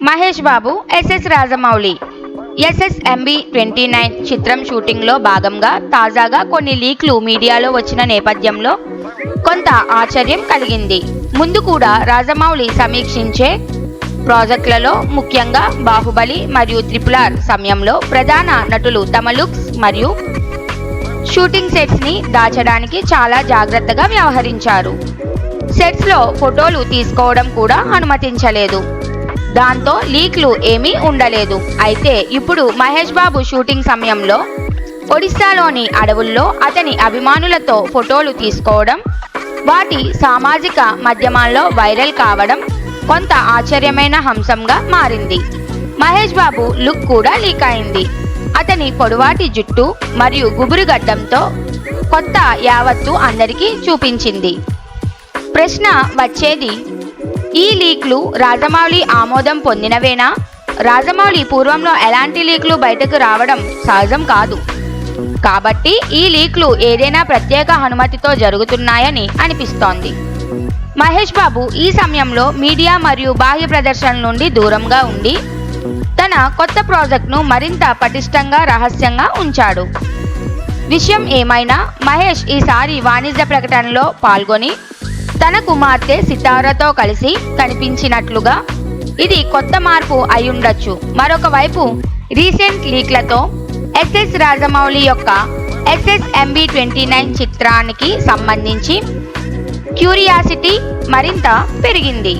Mahesh Babu S S Rajamouli. SSMB twenty nine చిత్రం షూటింగ్లో భాగంగా తాజాగా కొన్ని లీక్లు మీడియాలో వచ్చిన నేపథ్యంలో కొంత ఆశ్చర్యం కలిగింది. ముందు కూడా రాజమౌళి సమీక్షించే ప్రాజెక్టులలో ముఖ్యంగా బాహుబలి మరియు త్రిపులార్ సమయంలో ప్రధాన నటులు తమ లుక్స్ మరియు షూటింగ్ సెట్స్ని దాచడానికి చాలా జాగ్రత్తగా వ్యవహరించారు. సెట్స్లో ఫోటోలు తీసుకోవడం కూడా అనుమతించలేదు. దాంతో లీక్లు ఏమీ ఉండలేదు. అయితే ఇప్పుడు మహేష్ బాబు షూటింగ్ సమయంలో ఒడిశాలోని అడవుల్లో అతని అభిమానులతో ఫోటోలు తీసుకోవడం వాటి సామాజిక మాధ్యమాల్లో వైరల్ కావడం కొంత ఆశ్చర్యమైన అంశంగా మారింది. మహేష్ బాబు లుక్ కూడా లీక్ అయింది. అతని పొడవాటి జుట్టు మరియు గుబురు గడ్డంతో కొత్త యావత్తు అందరికీ చూపించింది. ప్రశ్న వచ్చేది ఈ లీక్లు రాజమౌళి ఆమోదం పొందినవేనా? రాజమౌళి పూర్వంలో ఎలాంటి లీక్లు బయటకు రావడం సహజం కాదు. కాబట్టి ఈ లీక్లు ఏదైనా ప్రత్యేక అనుమతితో జరుగుతున్నాయని అనిపిస్తోంది. మహేష్ బాబు ఈ సమయంలో మీడియా మరియు బాహ్య ప్రదర్శనల నుండి దూరంగా ఉండి తన కొత్త ప్రాజెక్ట్ను మరింత పటిష్టంగా రహస్యంగా ఉంచాడు. విషయం ఏమైనా? మహేష్ ఈసారి వాణిజ్య ప్రకటనలో పాల్గొని తన కుమార్తె సితారతో కలిసి కనిపించినట్లుగా ఇది కొత్త మార్పు అయ్యుండొచ్చు. మరొక వైపు రీసెంట్ లీక్లతో ఎస్ఎస్ రాజమౌళి యొక్క ఎస్ఎస్ ఎంబి ట్వంటీ నైన్ చిత్రానికి సంబంధించి క్యూరియాసిటీ మరింత పెరిగింది.